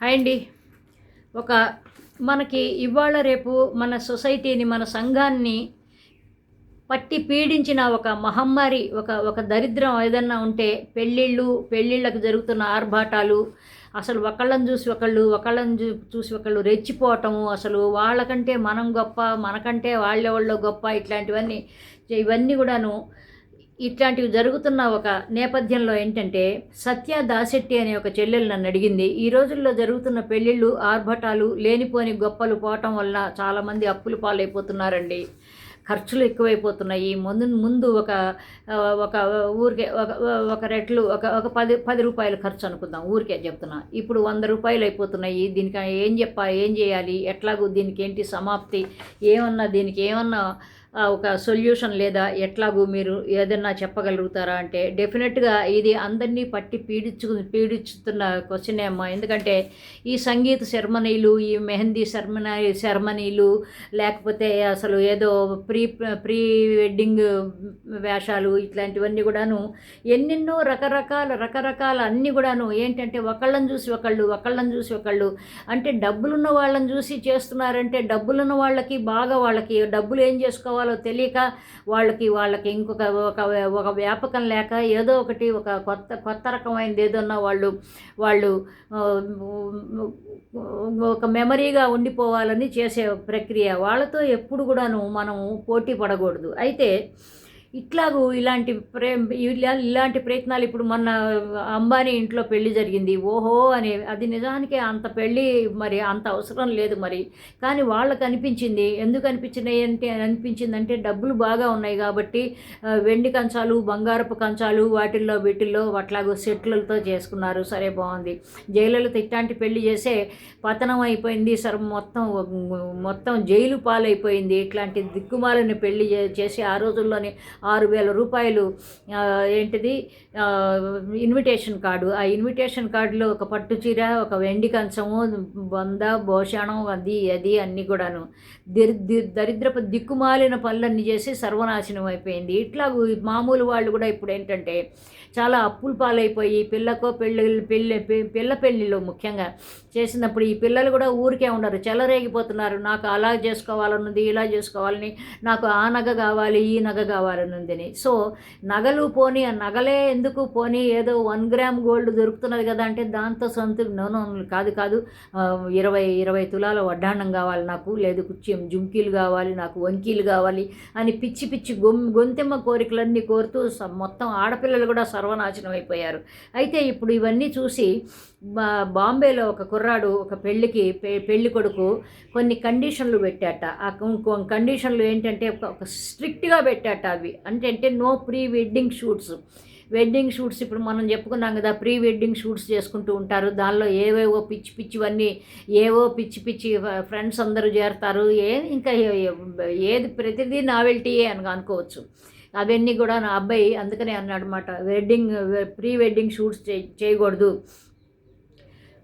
Hi అండి. ఒక మనకి ఇవాళ రేపు మన సొసైటీని మన సంఘాన్ని పట్టి పీడించిన ఒక మహమ్మారి ఒక ఒక దరిద్రం ఏదన్నా ఉంటే పెళ్ళిళ్ళు పెళ్ళిళ్ళకు జరుగుతున్న ఆర్భాటాలు అసలు ఒకళ్ళని చూసి ఒకళ్ళు ఒకళ్ళని చూ చూసి ఒకళ్ళు రెచ్చిపోవటము అసలు వాళ్ళకంటే మనం గొప్ప మనకంటే వాళ్ళెవాళ్ళు గొప్ప ఇట్లాంటివన్నీ ఇవన్నీ కూడాను ఇట్లాంటివి జరుగుతున్న ఒక నేపథ్యంలో ఏంటంటే సత్య దాశెట్టి అనే ఒక చెల్లెలు నన్ను అడిగింది. ఈ రోజుల్లో జరుగుతున్న పెళ్ళిళ్ళు ఆర్భటాలు లేనిపోని గొప్పలు పోవటం వల్ల చాలామంది అప్పులు పాలైపోతున్నారండి. ఖర్చులు ఎక్కువైపోతున్నాయి. ముందు ముందు ఒక ఒక ఊరికే ఒక ఒక రెట్లు ఒక ఒక పది పది రూపాయల ఖర్చు అనుకుందాం. ఊరికే చెప్తున్నా. ఇప్పుడు వంద రూపాయలు అయిపోతున్నాయి. దీనికి ఏం చెప్పా? ఏం చేయాలి? ఎట్లాగూ దీనికి ఏంటి సమాప్తి? ఏమన్నా దీనికి ఏమన్నా ఒక సొల్యూషన్ లేదా ఎట్లాగూ మీరు ఏదన్నా చెప్పగలుగుతారా అంటే డెఫినెట్గా ఇది అందరినీ పట్టి పీడించు పీడించుతున్న క్వశ్చనే అమ్మా. ఎందుకంటే ఈ సంగీత సెరమనీలు ఈ మెహందీ సెరమనీ సెరమనీలు లేకపోతే అసలు ఏదో ప్రీ ప్రీ వెడ్డింగ్ వేషాలు ఇట్లాంటివన్నీ కూడాను ఎన్నెన్నో రకరకాల రకరకాల అన్నీ కూడాను ఏంటంటే ఒకళ్ళని చూసి ఒకళ్ళు ఒకళ్ళని చూసి ఒకళ్ళు. అంటే డబ్బులున్న వాళ్ళని చూసి చేస్తున్నారంటే డబ్బులున్న వాళ్ళకి బాగా వాళ్ళకి డబ్బులు ఏం చేసుకోవాలి? తెలియక వాళ్ళకి వాళ్ళకి ఇంకొక ఒక ఒక వ్యాపకం లేక ఏదో ఒకటి ఒక కొత్త కొత్త రకమైనది ఏదన్నా వాళ్ళు వాళ్ళు ఒక మెమరీగా ఉండిపోవాలని చేసే ప్రక్రియ. వాళ్ళతో ఎప్పుడు కూడాను మనము పోటీ పడకూడదు. అయితే ఇట్లాగూ ఇలాంటి ప్రే ఇలాంటి ప్రయత్నాలు ఇప్పుడు మొన్న అంబానీ ఇంట్లో పెళ్ళి జరిగింది. ఓహో అని అది నిజానికి అంత పెళ్ళి మరి అంత అవసరం లేదు మరి. కానీ వాళ్ళకి అనిపించింది. ఎందుకు అనిపించినాయి అంటే అనిపించిందంటే డబ్బులు బాగా ఉన్నాయి కాబట్టి వెండి కంచాలు బంగారపు కంచాలు వాటిల్లో వీటిల్లో అట్లాగో సెట్లతో చేసుకున్నారు. సరే బాగుంది. జైలులతో ఇట్లాంటి పెళ్ళి చేసే పతనం అయిపోయింది. సరే మొత్తం మొత్తం జైలు పాలైపోయింది. ఇట్లాంటి దిక్కుమాలని పెళ్ళి చే- చేసి ఆ రోజుల్లోనే ఆరు వేల రూపాయలు ఏంటిది ఇన్విటేషన్ కార్డు ఆ ఇన్విటేషన్ కార్డులో ఒక పట్టు చీర ఒక వెండి కంచము వంద భోషణం అది అది అన్నీ కూడాను. దరి దరిద్రపు దిక్కుమాలిన పనులన్నీ చేసి సర్వనాశనం అయిపోయింది. ఇట్లా మామూలు వాళ్ళు కూడా ఇప్పుడు ఏంటంటే చాలా అప్పులు పాలైపోయి పిల్లకో పెళ్ళి పెళ్ళి పిల్ల పెళ్ళిలో ముఖ్యంగా చేసినప్పుడు ఈ పిల్లలు కూడా ఊరికే ఉండరు చెలరేగిపోతున్నారు. నాకు అలా చేసుకోవాలన్నది ఇలా చేసుకోవాలని నాకు ఆ నగ కావాలి ఈ నగ కావాలని. కావాలనుందని సో నగలు పోనీ ఆ నగలే ఎందుకు పోనీ ఏదో వన్ గ్రామ్ గోల్డ్ దొరుకుతున్నది కదా అంటే దాంతో సొంత నోనో కాదు కాదు. ఇరవై ఇరవై తులాల వడ్డాణం కావాలి నాకు లేదు కుచ్చి జుంకీలు కావాలి నాకు వంకీలు కావాలి అని పిచ్చి పిచ్చి గొం గొంతెమ్మ కోరికలన్నీ కోరుతూ మొత్తం ఆడపిల్లలు కూడా సర్వనాశనం అయిపోయారు. అయితే ఇప్పుడు ఇవన్నీ చూసి బా బాంబేలో ఒక కుర్రాడు ఒక పెళ్ళికి పె పెళ్ళి కొడుకు కొన్ని కండిషన్లు పెట్టాట. ఆ కొ- కండిషన్లు ఏంటంటే ఒక ఒక స్ట్రిక్ట్గా పెట్టాట అవి. అంటే అంటే no pre wedding shoots wedding shoots ఇప్పుడు మనం చెప్పుకున్నాం కదా ప్రీ వెడ్డింగ్ షూట్స్ చేసుకుంటూ ఉంటారు. దానిలో ఏవేవో పిచ్చి పిచ్చివన్నీ ఏవో పిచ్చి పిచ్చి ఫ్రెండ్స్ అందరూ చేరతారు. ఏ ఇంకా ఏది ప్రతిదీ నావెల్టీయే అని అనుకోవచ్చు. అవన్నీ కూడా నా అబ్బాయి అందుకనే అన్నాడు అనమాట వెడ్డింగ్ ప్రీ వెడ్డింగ్ షూట్స్ చే చేయకూడదు.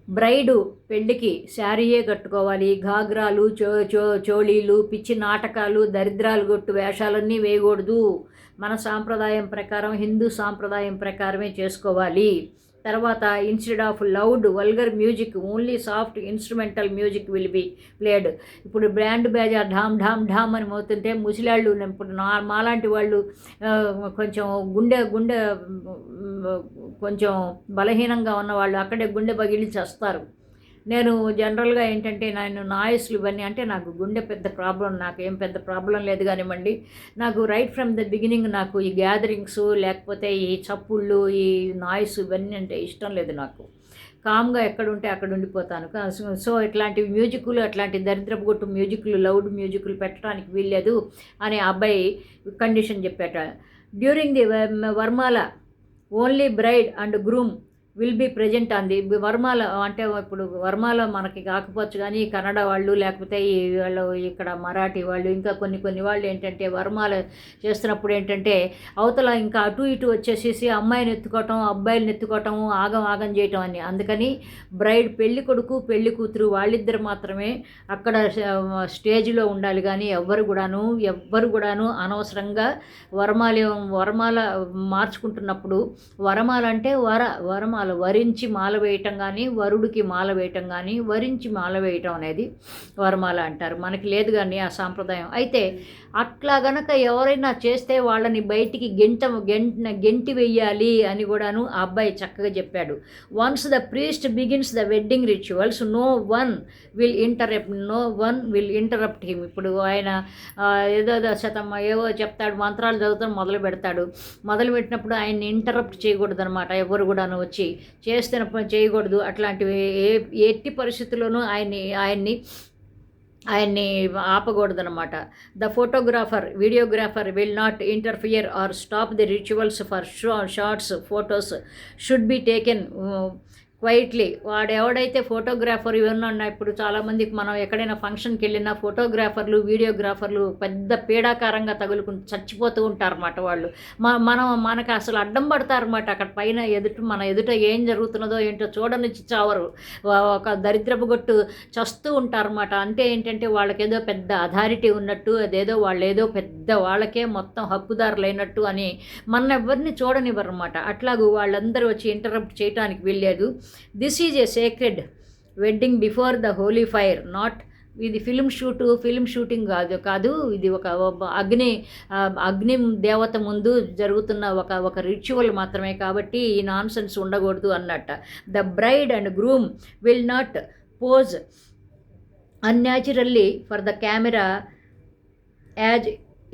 బ్రైడు పెళ్ళికి శారీయే కట్టుకోవాలి. ఘాగ్రాలు చో చో చోళీలు పిచ్చి నాటకాలు దరిద్రాలు కొట్టు వేషాలన్నీ వేయకూడదు. మన సాంప్రదాయం ప్రకారం హిందూ సాంప్రదాయం ప్రకారమే చేసుకోవాలి. తర్వాత instead of loud vulgar music only soft instrumental music will be played ఇప్పుడు బ్రాండ్ బేజా ఢామ్ ఢామ్ ఢామ్ అని మోతుంటే ముసిలాళ్ళు ఇప్పుడు నా మాలాంటి వాళ్ళు కొంచెం గుండె గుండె కొంచెం బలహీనంగా ఉన్న వాళ్ళు అక్కడే గుండె పగిలి చేస్తారు నేను జనరల్గా ఏంటంటే నేను నాయిస్లు ఇవన్నీ అంటే నాకు గుండె పెద్ద ప్రాబ్లం నాకు ఏం పెద్ద ప్రాబ్లం లేదు కానివ్వండి. నాకు రైట్ ఫ్రమ్ ద బిగినింగ్ నాకు ఈ గ్యాదరింగ్స్ లేకపోతే ఈ చప్పుళ్ళు ఈ నాయిస్ ఇవన్నీ అంటే ఇష్టం లేదు నాకు. కామ్గా ఎక్కడుంటే అక్కడ ఉండిపోతాను. సో- ఇట్లాంటి మ్యూజిక్లు అట్లాంటి దరిద్రపు కొట్టు మ్యూజిక్లు లౌడ్ మ్యూజిక్లు పెట్టడానికి వీల్లేదు అని అబ్బాయి condition చెప్పాట. During the varmala only bride and groom will be present on the varmala అంటే ఇప్పుడు వర్మాల మనకి కాకపోవచ్చు కానీ కన్నడ వాళ్ళు లేకపోతే ఈ వాళ్ళు ఇక్కడ మరాఠీ వాళ్ళు ఇంకా కొన్ని కొన్ని వాళ్ళు ఏంటంటే వర్మాల చేస్తున్నప్పుడు ఏంటంటే అవతల ఇంకా అటు ఇటు వచ్చేసేసి అమ్మాయిని ఎత్తుకోవటం అబ్బాయిని ఎత్తుకోవటం ఆగం ఆగం చేయటం అని. అందుకని బ్రైడ్ పెళ్ళి కొడుకు పెళ్ళి కూతురు వాళ్ళిద్దరు మాత్రమే అక్కడ స్టేజ్లో ఉండాలి కానీ ఎవ్వరు కూడాను ఎవ్వరు కూడాను అనవసరంగా వరమాల వరమాల మార్చుకుంటున్నప్పుడు వరమాలంటే వర వరమాల మాల వరించి మాల వేయటం కానీ వరుడికి మాల వేయటం కానీ వరించి మాల వేయటం అనేది వరమాల అంటారు. మనకి లేదు కానీ ఆ సాంప్రదాయం. అయితే అట్లా గనక ఎవరైనా చేస్తే వాళ్ళని బయటికి గెంట గెంట గెంటి వెయ్యాలి అని కూడాను ఆ అబ్బాయి చక్కగా చెప్పాడు. Once the priest begins the wedding rituals no one will interrupt no one will interrupt him ఇప్పుడు ఆయన ఏదో శతం ఏవో చెప్తాడు మంత్రాలు చదువుతాడు మొదలు పెడతాడు. మొదలు పెట్టినప్పుడు ఆయన్ని ఇంటరప్ట్ చేయకూడదు అనమాట ఎవరు కూడాను వచ్చి. చేస్తున్నప్పుడు చేయకూడదు. అట్లాంటివి ఏ ఎట్టి పరిస్థితుల్లోనూ ఆయన్ని ఆయన్ని ఆయన్ని ఆపకూడదనమాట the photographer videographer will not interfere or stop the rituals for show shorts photos should be taken quietly వాడు ఎవడైతే ఫోటోగ్రాఫర్ ఇవన్నీ ఇప్పుడు చాలామందికి మనం ఎక్కడైనా ఫంక్షన్కి వెళ్ళినా ఫోటోగ్రాఫర్లు వీడియోగ్రాఫర్లు పెద్ద పీడాకారంగా తగులుకుని చచ్చిపోతూ ఉంటారన్నమాట వాళ్ళు. మనం మనకు అసలు అడ్డం పడతారన్నమాట. అక్కడ పైన ఎదుట మన ఎదుట ఏం జరుగుతున్నదో ఏంటో చూడని చావరు ఒక దరిద్రపు గొట్టు చస్తూ ఉంటారన్నమాట. అంటే ఏంటంటే వాళ్ళకేదో పెద్ద అథారిటీ ఉన్నట్టు అదేదో వాళ్ళు ఏదో పెద్ద వాళ్ళకే మొత్తం హక్కుదారులైనట్టు అని మన ఎవరిని చూడనివ్వరు అనమాట అట్లాగూ వాళ్ళందరూ వచ్చి ఇంటరప్ట్ చేయడానికి వెళ్ళలేదు this is a sacred wedding before the holy fire not ఇది ఫిల్మ్ షూటు ఫిల్మ్ షూటింగ్ కాదు కాదు. ఇది ఒక అగ్ని అగ్ని దేవత ముందు జరుగుతున్న ఒక ఒక రిచువల్ మాత్రమే కాబట్టి ఈ నాన్ సెన్స్ ఉండకూడదు అన్నట్ట. The bride and groom will not pose unnaturally for the camera as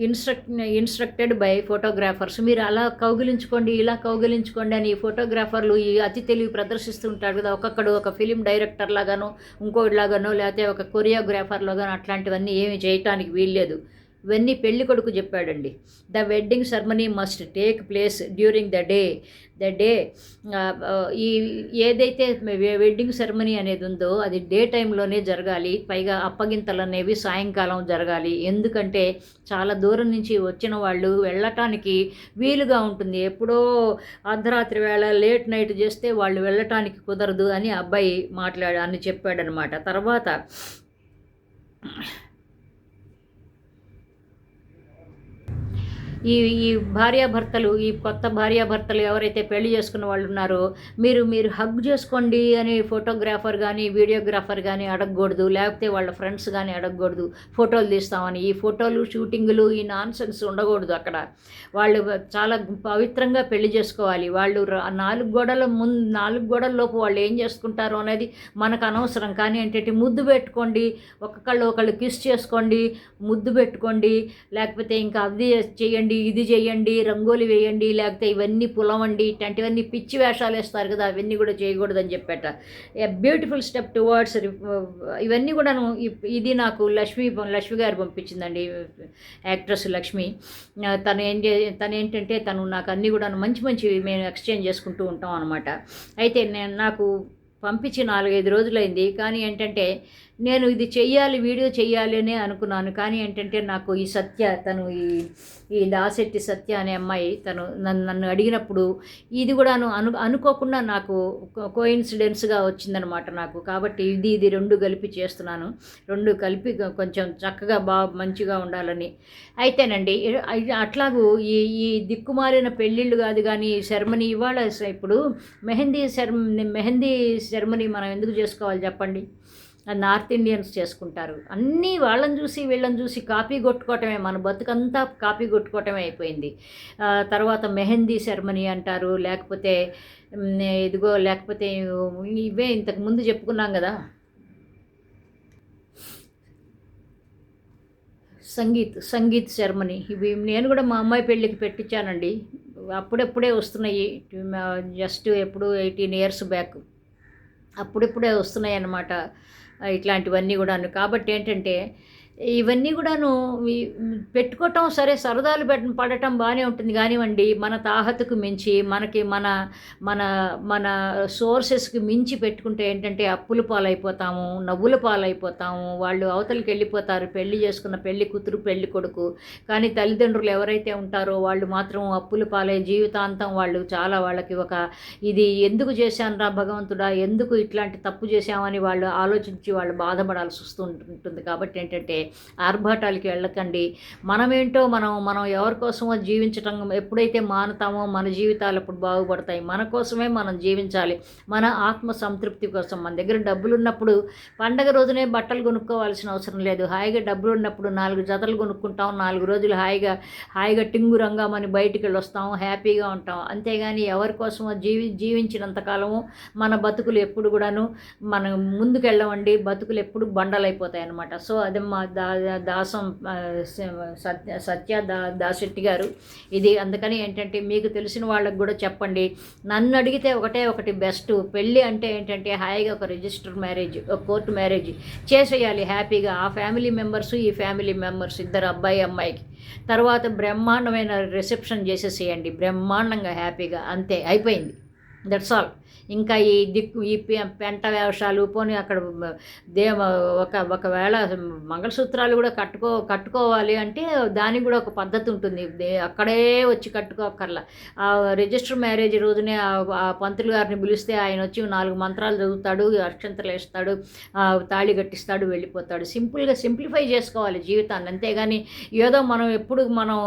instruct instructed by photographers. మీరు అలా కౌగిలించుకోండి ఇలా కౌగిలించుకోండి అని ఈ ఫోటోగ్రాఫర్లు ఈ అతి తెలివి ప్రదర్శిస్తూ ఉంటారు కదా. ఒక్కొక్కడు ఒక ఫిలిం డైరెక్టర్ లాగానో ఇంకోటి లాగానో లేకపోతే ఒక కొరియోగ్రాఫర్ లాగానో అట్లాంటివన్నీ ఏమి చేయటానికి వీల్లేదు. వెన్నీ పెళ్ళి కొడుకు చెప్పాడండి. The wedding ceremony must take place during the day. The day ఈ ఏదైతే వెడ్డింగ్ సెరమనీ అనేది ఉందో అది డే టైంలోనే జరగాలి పైగా అప్పగింతలు అనేవి సాయంకాలం జరగాలి. ఎందుకంటే చాలా దూరం నుంచి వచ్చిన వాళ్ళు వెళ్ళటానికి వీలుగా ఉంటుంది. ఎప్పుడో అర్ధరాత్రి వేళ లేట్ నైట్ చేస్తే వాళ్ళు వెళ్ళటానికి కుదరదు అని అబ్బాయి మాట్లాడు అని చెప్పాడనమాట. తర్వాత ఈ ఈ భార్యాభర్తలు ఈ కొత్త భార్యాభర్తలు ఎవరైతే పెళ్ళి చేసుకున్న వాళ్ళు ఉన్నారో మీరు మీరు హగ్ చేసుకోండి అని ఫోటోగ్రాఫర్ కానీ వీడియోగ్రాఫర్ కానీ అడగకూడదు. లేకపోతే వాళ్ళ ఫ్రెండ్స్ కానీ అడగకూడదు. ఫోటోలు తీస్తామని. ఈ ఫోటోలు షూటింగులు ఈ నాన్సెన్స్ ఉండకూడదు అక్కడ. వాళ్ళు చాలా పవిత్రంగా పెళ్ళి చేసుకోవాలి. వాళ్ళు నాలుగు గోడల ముందు నాలుగు గోడల లోపు వాళ్ళు ఏం చేసుకుంటారో అనేది మనకు అనవసరం. కానీ ఏంటంటే ముద్దు పెట్టుకోండి. ఒక్కొక్కళ్ళు ఒకళ్ళు కిస్ చేసుకోండి. ముద్దు పెట్టుకోండి. లేకపోతే ఇంకా అది చేయండి. ఇది చేయండి రంగోలి వేయండి లేకపోతే ఇవన్నీ పులవండి ఇట్లాంటివన్నీ పిచ్చి వేషాలు వేస్తారు కదా అవన్నీ కూడా చేయకూడదని చెప్పేట. ఏ బ్యూటిఫుల్ స్టెప్ టువర్డ్స్ ఇవన్నీ కూడాను ఇప్- ఇది నాకు లక్ష్మి లక్ష్మి గారు పంపించిందండి యాక్ట్రెస్ లక్ష్మి. తను ఏం చే తను ఏంటంటే తను నాకు అన్నీ కూడా మంచి మంచి మేము ఎక్స్చేంజ్ చేసుకుంటూ ఉంటాం అనమాట అయితే నేను నాకు పంపించి నాలుగైదు రోజులైంది కానీ ఏంటంటే నేను ఇది చెయ్యాలి వీడియో చెయ్యాలి అని అనుకున్నాను. కానీ ఏంటంటే నాకు ఈ సత్య తను ఈ ఈ దాసెట్టి సత్య అనే అమ్మాయి తను నన్ను నన్ను అడిగినప్పుడు ఇది కూడాను అను అనుకోకుండా నాకు కోయిన్సిడెన్స్గా వచ్చిందనమాట నాకు. కాబట్టి ఇది ఇది రెండు కలిపి చేస్తున్నాను. రెండు కలిపి కొంచెం చక్కగా బా మంచిగా ఉండాలని. అయితేనండి అట్లాగూ ఈ ఈ దిక్కుమాలిన పెళ్ళిళ్ళు కాదు కానీ ఈ సెరమనీ ఇవాళ ఇప్పుడు మెహందీ సెరమనీ మెహందీ సెరమనీ మనం ఎందుకు చేసుకోవాలి చెప్పండి? నార్త్ ఇండియన్స్ చేసుకుంటారు. అన్నీ వాళ్ళని చూసి వీళ్ళని చూసి కాపీ కొట్టుకోవటమే. మన బతుకంతా కాపీ కొట్టుకోవటమే అయిపోయింది. తర్వాత మెహందీ సెరమనీ అంటారు. లేకపోతే ఇదిగో లేకపోతే ఇవే ఇంతకు ముందు చెప్పుకున్నాం కదా. సంగీత్ సంగీత్ సెరమనీ. ఇవి నేను కూడా మా అమ్మాయి పెళ్ళికి పెట్టించానండి. అప్పుడెప్పుడే వస్తున్నాయి. జస్ట్ ఎప్పుడు ఎయిటీన్ ఇయర్స్ బ్యాక్. అప్పుడెప్పుడే వస్తున్నాయి అన్నమాట ఇట్లాంటివన్నీ కూడాను. కాబట్టి ఏంటంటే ఇవన్నీ కూడాను పెట్టుకోవటం సరే సరదాలు పెట్ట పడటం బాగానే ఉంటుంది. కానివ్వండి మన తాహతకు మించి మనకి మన మన మన సోర్సెస్కి మించి పెట్టుకుంటే ఏంటంటే అప్పుల పాలైపోతాము నవ్వుల పాలైపోతాము. వాళ్ళు అవతలకి వెళ్ళిపోతారు పెళ్ళి చేసుకున్న పెళ్ళి కూతురు పెళ్ళి కొడుకు. కానీ తల్లిదండ్రులు ఎవరైతే ఉంటారో వాళ్ళు మాత్రం అప్పుల పాలై జీవితాంతం వాళ్ళు చాలా వాళ్ళకి ఒక ఇది ఎందుకు చేశానురా భగవంతుడా ఎందుకు ఇట్లాంటి తప్పు చేశామని వాళ్ళు ఆలోచించి వాళ్ళు బాధపడాల్సి వస్తూ ఉంటుంది. కాబట్టి ఏంటంటే ఆర్భాటాలకి వెళ్ళకండి. మనమేంటో మనం మనం ఎవరి కోసమో జీవించటం ఎప్పుడైతే మానుతామో మన జీవితాలు అప్పుడు బాగుపడతాయి. మన కోసమే మనం జీవించాలి. మన ఆత్మ సంతృప్తి కోసం. మన దగ్గర డబ్బులు ఉన్నప్పుడు పండగ రోజునే బట్టలు కొనుక్కోవాల్సిన అవసరం లేదు. హాయిగా డబ్బులు ఉన్నప్పుడు నాలుగు జతలు కొనుక్కుంటాం. నాలుగు రోజులు హాయిగా హాయిగా టింగు రంగమని బయటికి వెళ్ళి వస్తాం హ్యాపీగా ఉంటాం. అంతేగాని ఎవరి కోసమో జీవి జీవించినంతకాలము మన బతుకులు ఎప్పుడు కూడాను మనం ముందుకెళ్ళమండి. బతుకులు ఎప్పుడు బండలైపోతాయి అనమాట సో అది మా దా దాసం సత్య సత్య దా దాశెట్టి గారు. ఇది అందుకని ఏంటంటే మీకు తెలిసిన వాళ్ళకి కూడా చెప్పండి. నన్ను అడిగితే ఒకటే ఒకటి బెస్ట్. పెళ్ళి అంటే ఏంటంటే హాయిగా ఒక రిజిస్టర్ మ్యారేజ్ ఒక కోర్టు మ్యారేజ్ చేసేయాలి హ్యాపీగా. ఆ ఫ్యామిలీ మెంబర్స్ ఈ ఫ్యామిలీ మెంబర్స్ ఇద్దరు అబ్బాయి అమ్మాయికి. తర్వాత బ్రహ్మాండమైన రిసెప్షన్ చేసేసేయండి. బ్రహ్మాండంగా హ్యాపీగా. అంతే. అయిపోయింది. దట్స్ ఆల్ ఇంకా ఈ దిక్కు ఈ పెంట వేషాలు పోనీ అక్కడ దే ఒక ఒకవేళ మంగళసూత్రాలు కూడా కట్టుకో కట్టుకోవాలి అంటే దానికి కూడా ఒక పద్ధతి ఉంటుంది. దే- అక్కడే వచ్చి కట్టుకోకర్లా ఆ రిజిస్టర్ మ్యారేజ్ రోజునే ఆ- పంతులు గారిని పిలిస్తే ఆయన వచ్చి నాలుగు మంత్రాలు చదువుతాడు అక్షంతలు వేస్తాడు తాళి కట్టిస్తాడు వెళ్ళిపోతాడు. సింపుల్గా సింప్లిఫై చేసుకోవాలి జీవితాన్ని. అంతేగాని ఏదో మనం ఎప్పుడు మనం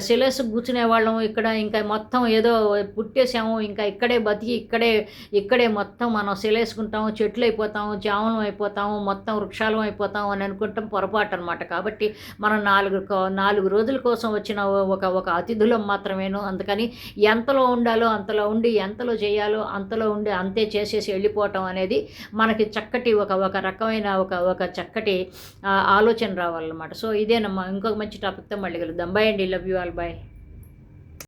శిలస్ కూర్చునే వాళ్ళం ఇక్కడ ఇంకా మొత్తం ఏదో పుట్టేసాము ఇంకా ఇక్కడే బతికి ఇక్కడే ఇక్కడే ఇక్కడే మొత్తం మనం శిలేసుకుంటాము చెట్లు అయిపోతాము జామలం అయిపోతాము మొత్తం వృక్షాలం అయిపోతాము అని అనుకుంటాం పొరపాటు అనమాట కాబట్టి మనం నాలుగు కో- నాలుగు రోజుల కోసం వచ్చిన ఒక ఒక అతిథులం మాత్రమేను. అందుకని ఎంతలో ఉండాలో అంతలో ఉండి ఎంతలో చేయాలో అంతలో ఉండి అంతే చేసేసి వెళ్ళిపోవటం అనేది మనకి చక్కటి ఒక ఒక రకమైన ఒక ఒక చక్కటి ఆలోచన రావాలన్నమాట. సో ఇదేనమ్మా. ఇంకొక మంచి టాపిక్తో మళ్ళీ కలుద్దాం. బాయ్ అండి. Love you all bye